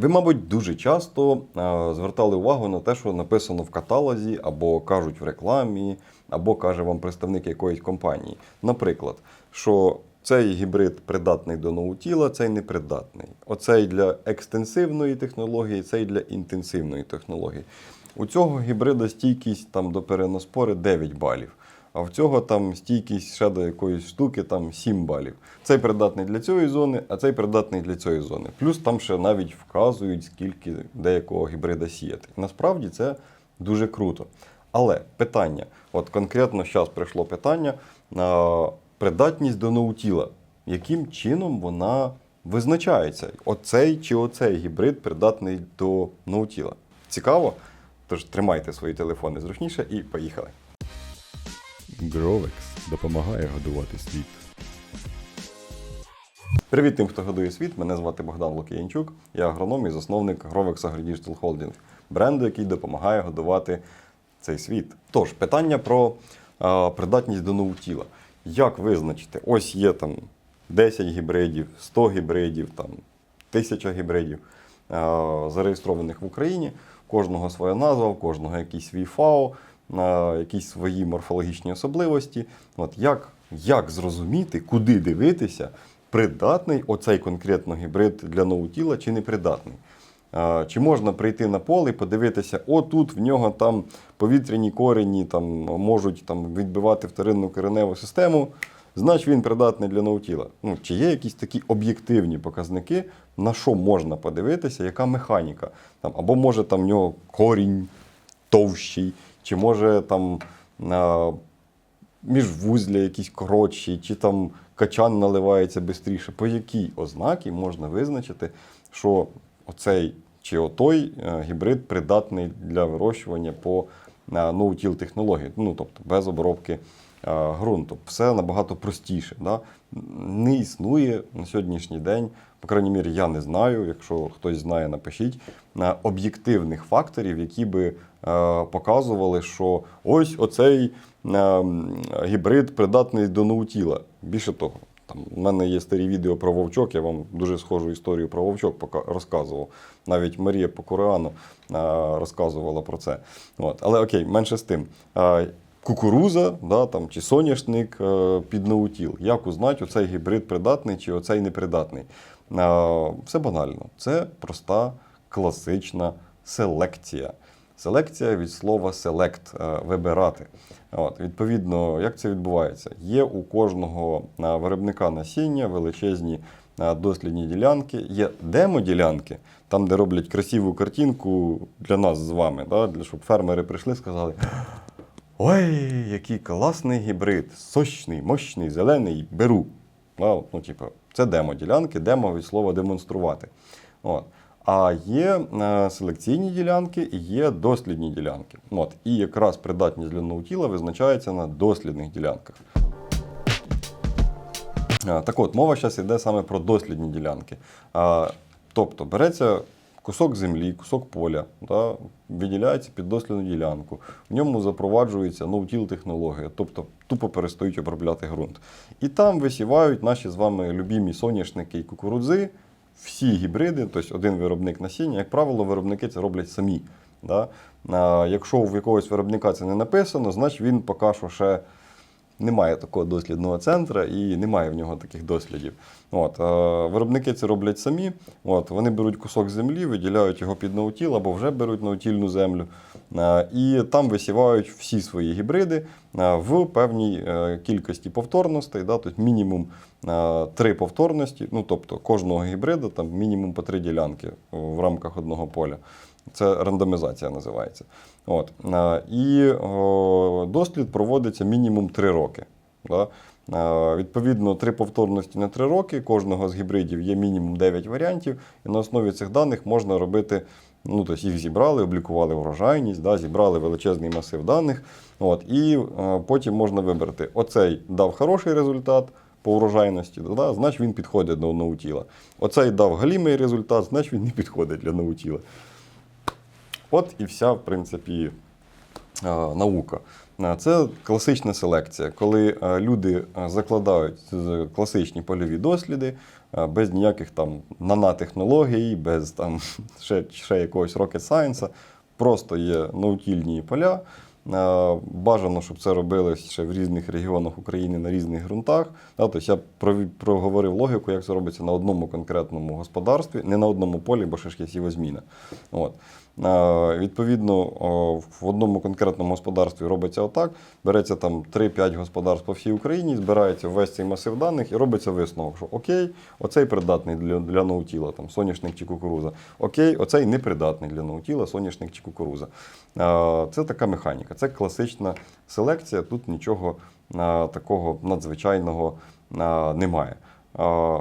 Ви, мабуть, дуже часто е, звертали увагу на те, що написано в каталозі, або кажуть в рекламі, або каже вам представник якоїсь компанії. Наприклад, що цей гібрид придатний до ноутіла, цей непридатний. Оцей для екстенсивної технології, цей для інтенсивної технології. У цього гібрида стійкість там, до переноспори 9 балів. А в цього там стійкість ще до якоїсь штуки там 7 балів. Цей придатний для цієї зони, а цей придатний для цієї зони. Плюс там ще навіть вказують, скільки деякого гібрида сіяти. Насправді це дуже круто. Але питання, от конкретно зараз прийшло питання придатність до ноутіла. Яким чином вона визначається? Оцей чи оцей гібрид придатний до ноутіла? Цікаво? Тож тримайте свої телефони зручніше і поїхали. Гровекс допомагає годувати світ. Привіт тим, хто годує світ. Мене звати Богдан Лукіянчук. Я агроном і засновник Grovex AgriDigital Holding, бренду, який допомагає годувати цей світ. Тож, питання про е, придатність до ноутіла. Як визначити? Ось є там 10 гібридів, 100 гібридів, там 1000 гібридів е, зареєстрованих в Україні. Кожного своя назва, у кожного якийсь свій ФАО, е, якісь свої морфологічні особливості. От як, як зрозуміти, куди дивитися, придатний оцей конкретно гібрид для ноутіла чи не придатний? Чи можна прийти на поле і подивитися, о, тут в нього там повітряні корені там, можуть там, відбивати вторинну кореневу систему, значить він придатний для ноутіла. Ну, чи є якісь такі об'єктивні показники, на що можна подивитися, яка механіка? Там, або може там в нього корінь товщий, чи може там міжвузля якісь коротші, чи там качан наливається швидше. По якій ознаки можна визначити, що оцей чи отой е, гібрид придатний для вирощування по ноутіл технології, ну тобто без обробки е, ґрунту. Все набагато простіше. Да? Не існує на сьогоднішній день, по крайній мірі, я не знаю. Якщо хтось знає, напишіть е, об'єктивних факторів, які би е, показували, що ось оцей е, гібрид придатний до ноутіла. Більше того, там у мене є старі відео про вовчок, я вам дуже схожу історію про вовчок розказував. Навіть Марія Покуреану е, розказувала про це. От. Але окей, менше з тим. Е, Кукуруза да, там, чи соняшник е, під ноутіл. Як узнати, оцей гібрид придатний чи оцей непридатний? Е, Все банально. Це проста класична селекція. Селекція від слова селект вибирати. От, відповідно, як це відбувається? Є у кожного е, виробника насіння величезні е, дослідні ділянки, є демо-ділянки, там, де роблять красиву картинку для нас з вами, да, для, щоб фермери прийшли і сказали. Ой, який класний гібрид, сочний, мощний, зелений, беру. Ну, ну, типу, це демо-ділянки, демо від слова демонструвати. От. А є е, селекційні ділянки і є дослідні ділянки. От. І якраз придатність для ноутіла визначається на дослідних ділянках. Е, Так от, мова зараз йде саме про дослідні ділянки. А, Тобто береться кусок землі, кусок поля, да, виділяється під дослідну ділянку. В ньому запроваджується ноутіл технологія, тобто тупо перестають обробляти ґрунт. І там висівають наші з вами любімі соняшники і кукурудзи, всі гібриди, тобто один виробник насіння. Як правило, виробники це роблять самі. Да? Якщо в якогось виробника це не написано, значить він поки що ще немає такого дослідного центру і немає в нього таких дослідів. От, е, виробники це роблять самі. От, вони беруть кусок землі, виділяють його під ноутіл або вже беруть ноутільну землю. Е, і там висівають всі свої гібриди е, в певній кількості повторностей, да, тобто мінімум три повторності, ну тобто кожного гібрида там мінімум по три ділянки в рамках одного поля. Це рандомізація називається. От. Е, І дослід проводиться мінімум 3 роки. Е, Відповідно, три повторності на 3 роки. Кожного з гібридів є мінімум 9 варіантів, і на основі цих даних можна робити. Ну, тобто їх зібрали, облікували врожайність, да, зібрали величезний масив даних. От, і е, потім можна вибрати: оцей дав хороший результат по врожайності, да, значить він підходить до ноутіла. Оцей дав галімий результат, значить він не підходить для ноутіла. От і вся, в принципі, е, наука. Е, Це класична селекція, коли е, люди закладають класичні польові досліди без ніяких там нанотехнологій, без там ще, ще якогось rocket science. Просто є наутільні поля. Е, Бажано, щоб це робили ще в різних регіонах України на різних ґрунтах. Тобто я проговорив логіку, як це робиться на одному конкретному господарстві, не на одному полі, бо ще ж є сівозміна. От. Е, Відповідно, в одному конкретному господарстві робиться отак. Береться там 3-5 господарств по всій Україні, збирається весь цей масив даних і робиться висновок, що окей, оцей придатний для, для наутіла, там, соняшник чи кукуруза. Окей, оцей непридатний для наутіла, соняшник чи кукуруза. Е, Це така механіка, це класична селекція. Тут нічого такого надзвичайного немає.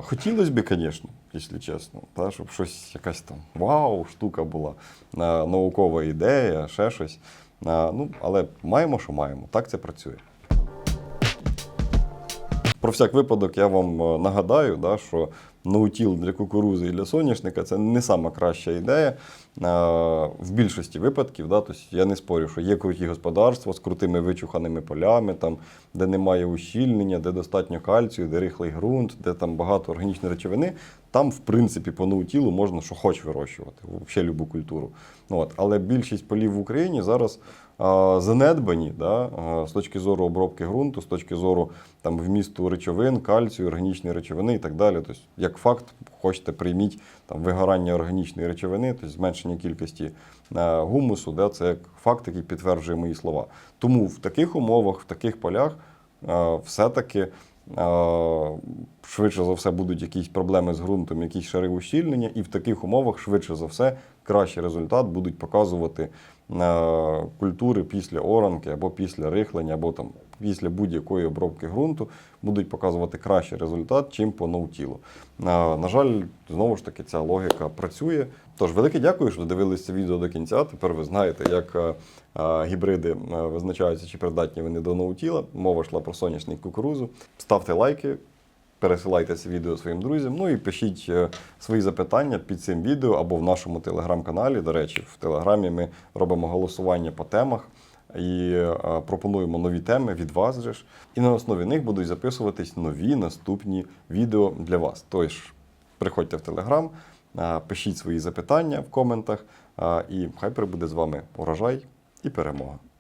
Хотілося б, звісно, якщо чесно, та, щоб щось якась там вау, штука була, наукова ідея, ще щось. Ну, але маємо, що маємо. Так це працює. Про всяк випадок я вам е, нагадаю, да, що наутіл для кукурузи і для соняшника це не сама краща ідея. Е, В більшості випадків, да, тобто я не спорю, що є круті господарства з крутими вичуханими полями, там, де немає ущільнення, де достатньо кальцію, де рихлий ґрунт, де там багато органічної речовини. Там, в принципі, по наутілу можна що хоч вирощувати, взагалі любу культуру. От. Але більшість полів в Україні зараз занедбані да, з точки зору обробки ґрунту, з точки зору там, вмісту речовин, кальцію, органічної речовини і так далі. Тобто, як факт, хочете прийміть там, вигорання органічної речовини, тобто зменшення кількості гумусу, да, це як факт, який підтверджує мої слова. Тому в таких умовах, в таких полях все-таки. Швидше за все будуть якісь проблеми з ґрунтом, якісь шари ущільнення, і в таких умовах, швидше за все, кращий результат будуть показувати е, культури після оранки або після рихлення, або там після будь-якої обробки ґрунту будуть показувати кращий результат, чим по ноутілу. Е, на жаль, знову ж таки, ця логіка працює. Тож, велике дякую, що дивилися відео до кінця. Тепер ви знаєте, як е, е, гібриди е, визначаються, чи придатні вони до ноутіла. Мова йшла про соняшник кукурузу. Ставте лайки. Пересилайте це відео своїм друзям. Ну і пишіть е, свої запитання під цим відео або в нашому телеграм-каналі. До речі, в телеграмі ми робимо голосування по темах і е, пропонуємо нові теми від вас. Же ж. І на основі них будуть записуватись нові наступні відео для вас. Тож приходьте в телеграм, е, пишіть свої запитання в коментах, і хай прибуде з вами урожай і перемога.